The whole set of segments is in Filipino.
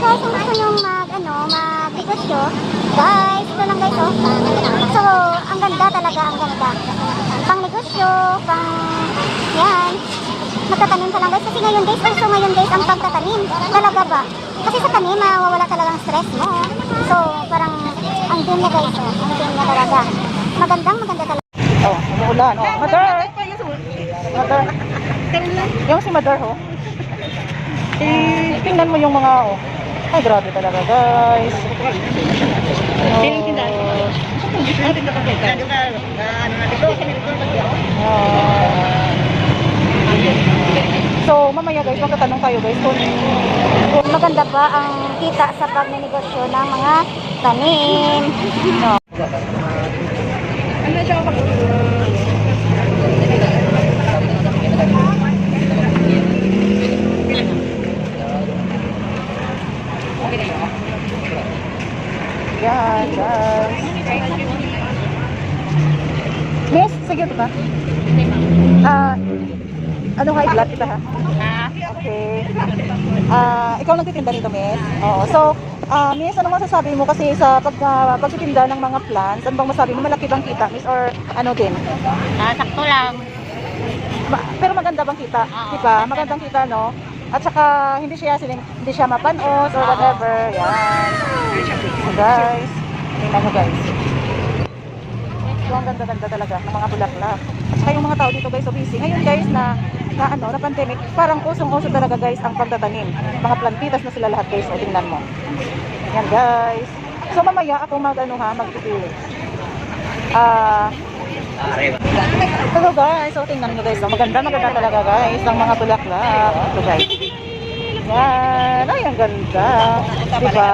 guys, kung gusto nyo mag, ano, mag negosyo, guys, ito lang guys, oh. So, ang ganda talaga, ang ganda. Pang negosyo, pang, yan. Magtatanim ka lang guys. Kasi ngayon guys, uso ngayon guys ang pagtatanim. Talaga ba? Kasi sa tanim, mawawala talagang stress mo. So, parang, ang din niya guys, oh. Ang din niya talaga. Magandang, maganda talaga. Oh, umuulan. Oh, mother. Mother. Yung si mother, oh. Eh, tingnan mo yung mga, oh. Ay, grabe talaga, guys. Oh. Ah. So, mamaya guys, magtatanong tayo guys kung Kung maganda ba ang kita sa pagnenegosyo ng mga tanim. no. Yan, guys. Miss, sige ito ba? Ah, ano high blood kita ha? Okay. Ah, ikaw nagtitinda nito, Miss? Oo. So, ah, Miss, ano masasabi mo kasi sa pag, ah, pagtitinda ng mga plants, ano bang masabi mo? Malaki bang kita, Miss? Or ano din? Ah, sakto lang. Ma- pero maganda bang kita? Di ba? Magandang kita, no? At saka, hindi siya, siling, hindi siya mapanos or whatever. Yan. So, guys. Tingnan mo, guys. So, ang ganda-ganda talaga ng mga bulaklak. At saka yung mga tao dito, guys, so busy. Ngayon, guys, na na ano, na pandemic, parang usong-uso talaga, guys, ang pagtatanim. Mga plantitas na sila lahat, guys. O, tingnan mo. Yan, guys. So, mamaya ako mag, ano ha, mag-review. Ah, Hello guys, so tingnan nyo guys, maganda maganda talaga guys, ang mga bulaklak. Ito guys. Yan, ay ang ganda. Diba?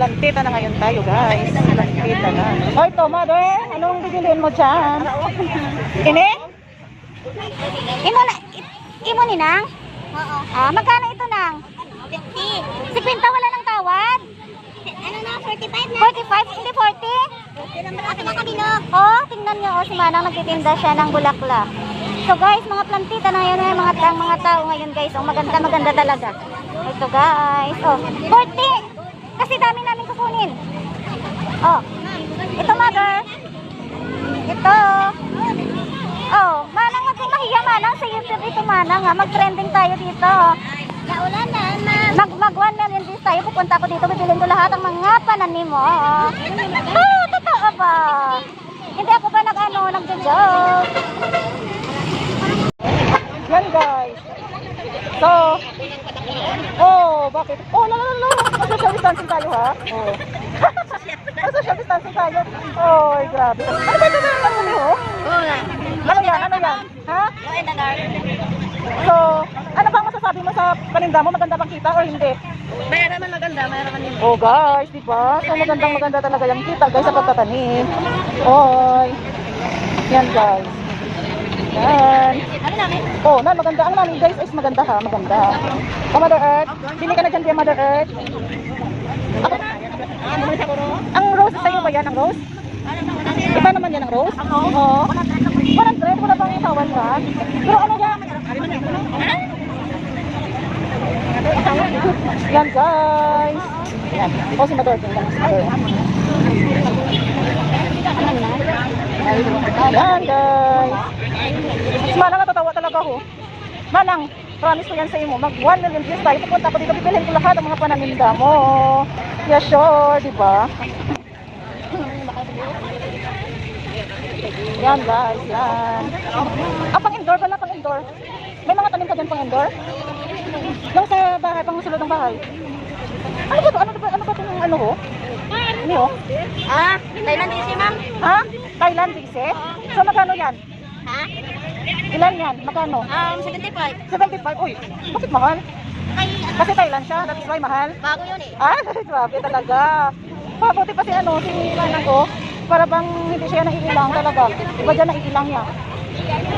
Plantita na ngayon tayo guys. Plantita na. Ito mother, anong bibiliin mo dyan? Ini? Imo na, imo ni nang? Oo. Ah, magkano ito nang? 50. Si Pinta wala ng tawad? Ano na, 45 na? 45? Hindi 40? 40 naman ako mga kabilog. Oh, tingnan niyo, oh, si Manang nagtitinda siya ng bulaklak. So guys, mga plantita na ngayon, eh, mga, ang mga tao ngayon guys, oh, maganda, maganda talaga. Ito guys, oh, 40! Kasi dami namin kukunin. Oh, ito mother. Ito. Oh, manang wag kang mahiya manang sa YouTube ito manang ha. Mag-trending tayo dito. Naulan na, ma'am. Mag mag 1 million views tayo. Pupunta ako dito. Bibilin ko lahat ng mga pananim mo. Oh, ba? Hindi ako ba nag-ano, nag-joke? Yan guys. So, oh, bakit? Oh, la la la la. Social distancing tayo ha? Oh. social distancing tayo. Oh, grabe. Ano ba ito na ang huli ho? Ano yan? Ano yan? Ha? So, ano bang masasabi mo sa paninda mo? Maganda bang kita or hindi? Mayroon naman maganda, mayroon naman Oh guys, di ba? So magandang maganda talaga yung kita guys sa pagtatanim. Oy. Yan guys. Yan. Ano? Oh, na maganda ang namin guys is maganda ha, maganda. Oh, Mother Earth, bili ka na dyan kay Mother Earth. Ako, ang rose sa'yo ba yan, ang rose? Iba naman yan ang rose? Oo. 100, wala bang tawad ka? Pero ano yan? Yan guys. Yan. Oh, si Earth. Yan, guys. Manang natatawa talaga ako. Manang, promise ko yan sa imo. Mag 1 million views tayo. Pupunta ako dito. Bibilhin ko lahat ng mga panaminda mo. Yeah, sure. Di ba? Yan guys. Yan. Ah, pang indoor pala. Pang indoor. May mga tanim ka dyan pang indoor? Yung sa bahay, pang sulod ng bahay. Ano ba to? Ano ba, ano ba itong ano ho? Ano ho? Ah, Thailand easy, ma'am. Ha? Thailand vise? So magkano yan? Ha? Ilan yan? Magkano? Um, 75. 75. Uy, bakit mahal? Kasi Thailand siya, that's why mahal. bago yun eh. Ah, grabe talaga. Pabuti pa si ano, si Manang ko. Para bang hindi siya naiilang talaga. Iba dyan naiilang niya.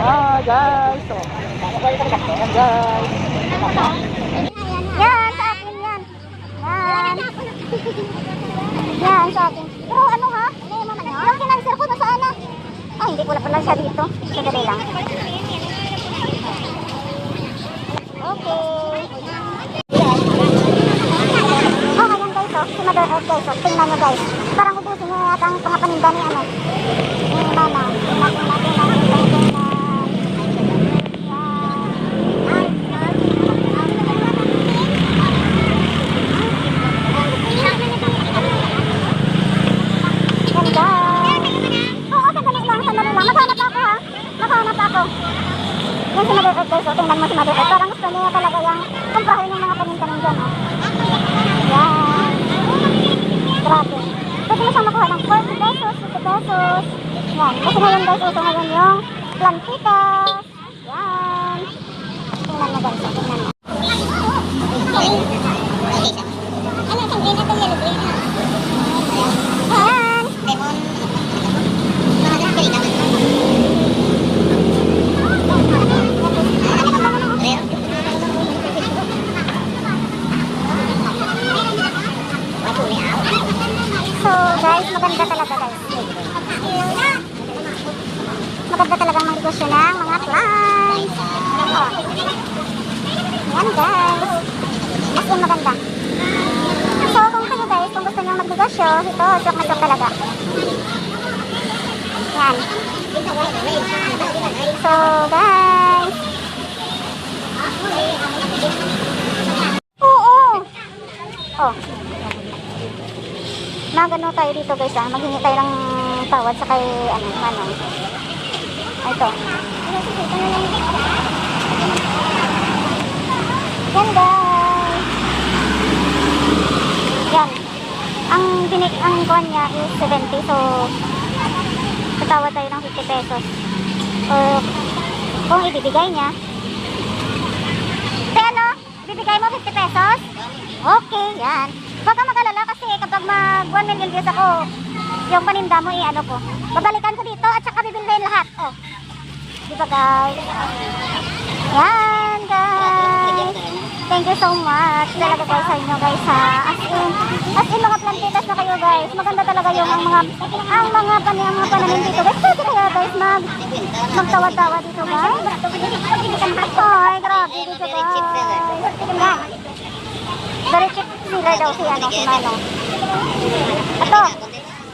Ah, guys. So, yan guys. Yan, sa akin yan. Yan. Yan, sa akin. Pero ano ha? Yung financer ko, nasaan na? Ay, hindi ko na pala siya dito. Sadali lang. Okay. Okay yan guys, oh. Si Mother Earth guys, oh. Tingnan nyo guys. Parang ubusin nyo yata ang pangapaninda ni ano. Ni Mama. Tingnan, tingnan, tingnan. Pesos, 50 pesos. Yan. Kasi ngayon guys, uso ngayon yung plantitas. Yan. Tingnan mo guys, oh, tingnan mo. Ano itong green? Ito yellow green ha? Ayan. Lemon. So guys, maganda talaga guys. Maganda talaga ang negosyo ng mga plants. Oh. Yan guys. As in maganda. So kung kayo guys, kung gusto nyo magnegosyo, ito, joke na joke talaga. Yan. So guys. Oo. Oh. Magano tayo dito guys ah. Maghingi tayo ng tawad sa kay ano, ano. Ito. Yan guys. Yan. Ang binig ang kuwan niya is 70 so tatawad tayo ng 50 pesos. Or kung ibibigay niya. Te ano? Ibibigay mo 50 pesos? Okay, yan. Huwag kang mag-alala kasi kapag mag 1 million views ako, yung paninda mo i-ano ko. Babalikan ko dito at saka bibilhin lahat. Oh. Di ba guys? Yan. Thank you so much talaga guys sa inyo guys ha. As in, as in mga plantitas na kayo guys. Maganda talaga yung ang mga ang mga pan ang mga pananim dito guys. Pwede kaya guys mag magtawa-tawa dito guys. Ay, grabe dito guys. Very cheap sealer daw si ano, si Manong. Ito.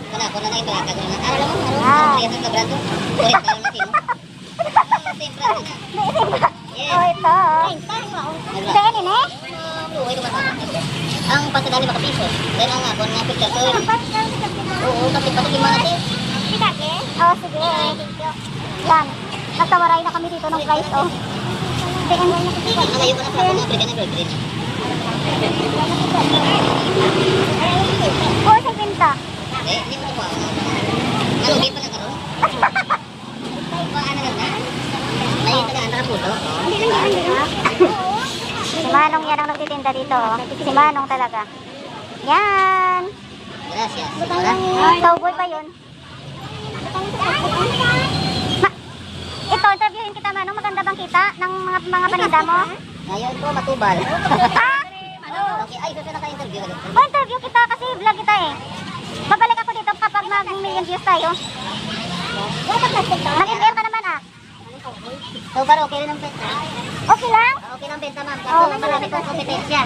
Wala ko na ngayon balaka ko na. Araw lang mo, araw. Ah. Kaya sa kabrado. Kulit pa lang natin. Siyempre na. Naisip ba? Oh, ito. Ito yun eh. Ang pagkadali maka piso. Then ang ako na picture to. Oo, kasi pati yung mga tip. Oh, sige. Yan. Nagtawaray na kami dito ng price, oh. Tingnan mo. Ang ngayon ko na sa mga African Evergreen. Oh, sa pinta. Eh, hindi mo ito pa. Nalugi pa na karoon. Paano lang na? Layo taga ang nakaputo. Si Manong yan ang nagtitinda dito, oh. Si Manong talaga. Yan. Gracias. Cowboy pa yun. Ma ito, interviewin kita, Manong. Maganda bang kita ng mga mga paninda mo? Ngayon ko matubal. ah! Okay, ay, susunod ka interview ulit. Oh, interview kita kasi vlog kita eh. Babalik ako dito kapag mag-million views tayo. Naman ah. So, pero okay rin ang benta. Okay lang? Okay lang benta, ma'am. Oo. Kaso marami kong kompetensya.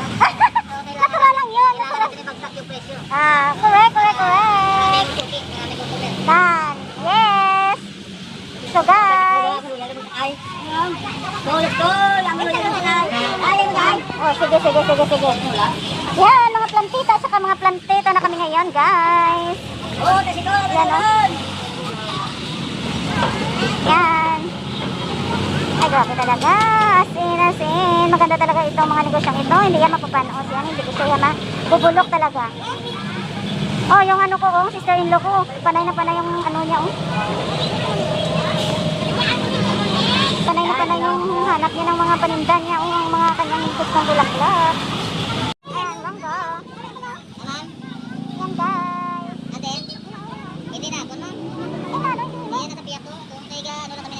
Natural lang yun. Kailangan natin ibagsak yung presyo. Ah, correct, correct, correct. Done. Yes. So guys. Go, go! Ang mga yan ay. Ay, ano ay? Oh, sige, sige, sige, sige. Yan, mga plantita, saka mga plantita na kami ngayon, guys. Oh, kasi go! Yan, oh. Yan. Ay, grabe talaga. As in, as in. Maganda talaga itong mga negosyong ito. Hindi yan mapapanos yan. Hindi ko siya mabubulok talaga. Oh, yung ano ko, oh, sister-in-law ko. Panay na panay yung ano niya, oh. Panay na panay yung hanap niya ng mga paninda niya, oh, ang mga kanyang gustong bulaklak. Ayan, mangga. Ma'am, Yan, guys. ate, hindi na ako, ma'am. Ito, ano, hindi. Hindi na tabi ako. Kung kaya ga, ano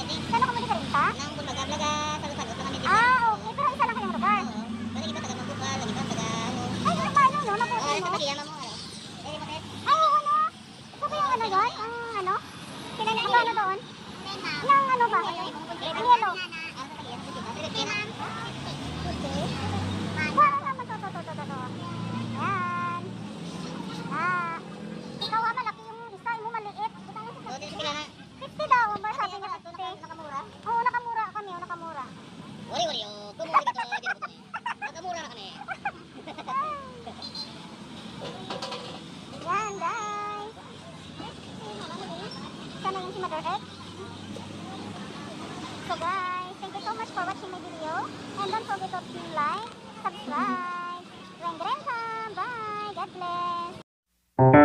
is Mother X. So guys, thank you so much for watching my video. And don't forget to like, subscribe, ring the bell, bye, God bless.